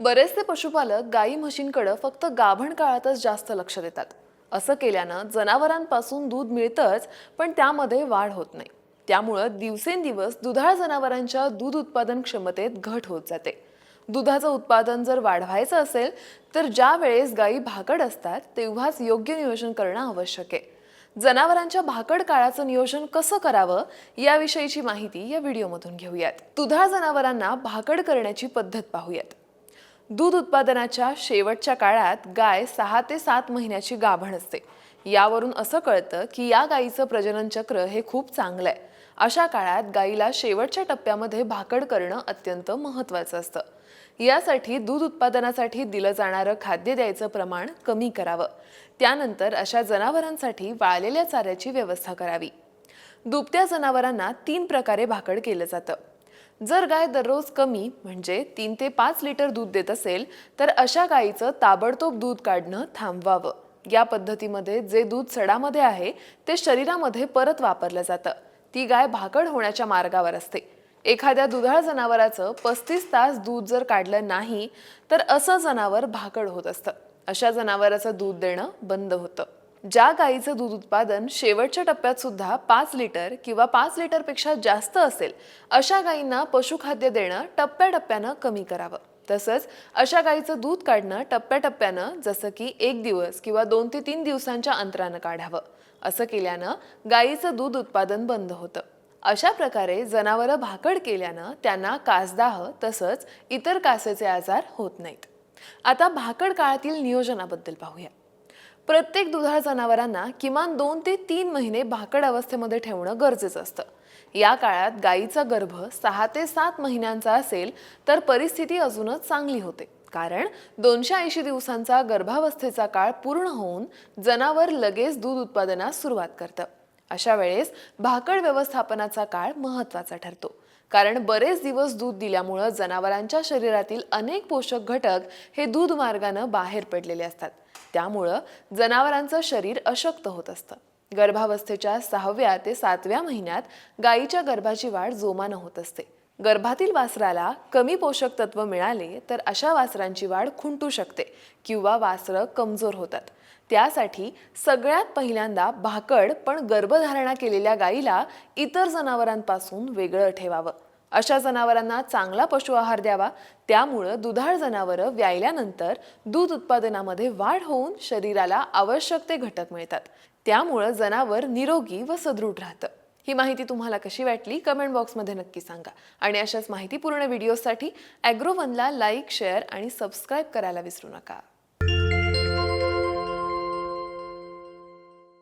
बरेचसे पशुपालक गाई म्हशींकडे फक्त गाभण काळातच जास्त लक्ष देतात. असं केल्यानं जनावरांपासून दूध मिळतंच पण त्यामध्ये वाढ होत नाही. त्यामुळं दिवसेंदिवस दुधाळ जनावरांच्या दूध उत्पादन क्षमतेत घट होत जाते. दुधाचं उत्पादन जर वाढवायचं असेल तर ज्या वेळेस गायी भाकड असतात तेव्हाच योग्य नियोजन करणं आवश्यक आहे. जनावरांच्या भाकड काळाचं नियोजन कसं करावं याविषयीची माहिती या व्हिडिओमधून घेऊयात. दुधाळ जनावरांना भाकड करण्याची पद्धत पाहूयात. दूध उत्पादनाच्या शेवटच्या काळात गाय सहा ते सात महिन्याची गाभण असते. यावरून असं कळतं की या गायीचं प्रजनन चक्र हे खूप चांगलं आहे अशा काळात गायीला शेवटच्या टप्प्यामध्ये भाकड करणं अत्यंत महत्त्वाचं असतं. यासाठी दूध उत्पादनासाठी दिलं जाणारं खाद्य द्यायचं प्रमाण कमी करावं. त्यानंतर अशा जनावरांसाठी वाळलेल्या चाऱ्याची व्यवस्था करावी. दुभत्या जनावरांना तीन प्रकारे भाकड केलं जातं. जर गाय दररोज कमी म्हणजे तीन ते पाच लिटर दूध देत असेल तर अशा गायीचं ताबडतोब दूध काढणं थांबवावं. या पद्धतीमध्ये जे दूध सडामध्ये आहे ते शरीरामध्ये परत वापरलं जातं. ती गाय भाकड होण्याच्या मार्गावर असते. एखाद्या दुधाळ जनावराचं पस्तीस तास दूध जर काढलं नाही तर असं जनावर भाकड होत असतं. अशा जनावराचं दूध देणं बंद होतं. ज्या गायीचं दूध उत्पादन शेवटच्या टप्प्यात सुद्धा पाच लिटर किंवा पाच लिटरपेक्षा जास्त असेल अशा गायींना पशुखाद्य देणं टप्प्याटप्प्यानं कमी करावं. तसंच अशा गायीचं दूध काढणं टप्प्याटप्प्यानं जसं की एक दिवस किंवा दोन ते तीन दिवसांच्या अंतरानं काढावं. असं केल्यानं गायीचं दूध उत्पादन बंद होतं. अशा प्रकारे जनावरं भाकड केल्यानं त्यांना कासदाह तसंच इतर कासेचे आजार होत नाहीत. आता भाकड काळातील नियोजनाबद्दल पाहूया. प्रत्येक दुधाळ जनावरांना किमान दोन ते तीन महिने भाकड अवस्थेमध्ये ठेवणं गरजेचं असतं. या काळात गायीचा गर्भ सहा ते सात महिन्यांचा असेल तर परिस्थिती अजूनच चांगली होते. कारण दोनशे ऐंशी दिवसांचा गर्भावस्थेचा काळ पूर्ण होऊन जनावर लगेच दूध उत्पादनास सुरुवात करतं. अशा वेळेस भाकड व्यवस्थापनाचा काळ महत्त्वाचा ठरतो. कारण बरेच दिवस दूध दिल्यामुळं जनावरांच्या शरीरातील अनेक पोषक घटक हे दूध मार्गानं बाहेर पडलेले असतात. त्यामुळं जनावरांचं शरीर अशक्त होत असतं. गर्भावस्थेच्या सहाव्या ते सातव्या महिन्यात गायीच्या गर्भाची वाढ जोमानं होत असते. गर्भातील वासराला कमी पोषक तत्व मिळाले तर अशा वासरांची वाढ खुंटू शकते किंवा वासरं कमजोर होतात. त्यासाठी सगळ्यात पहिल्यांदा भाकड पण गर्भधारणा केलेल्या गायीला इतर जनावरांपासून वेगळं ठेवावं. अशा जनावरांना चांगला पशु आहार द्यावा. त्यामुळं दुधाळ जनावरं व्यायल्यानंतर दूध उत्पादनामध्ये वाढ होऊन शरीराला आवश्यक ते घटक मिळतात. त्यामुळं जनावर निरोगी व सदृढ राहतं. ही माहिती तुम्हाला कशी वाटली? कमेंट बॉक्समध्ये नक्की सांगा. आणि अशाच माहितीपूर्ण व्हिडिओसाठी ॲग्रोवनला लाईक शेअर आणि सबस्क्राईब करायला विसरू नका.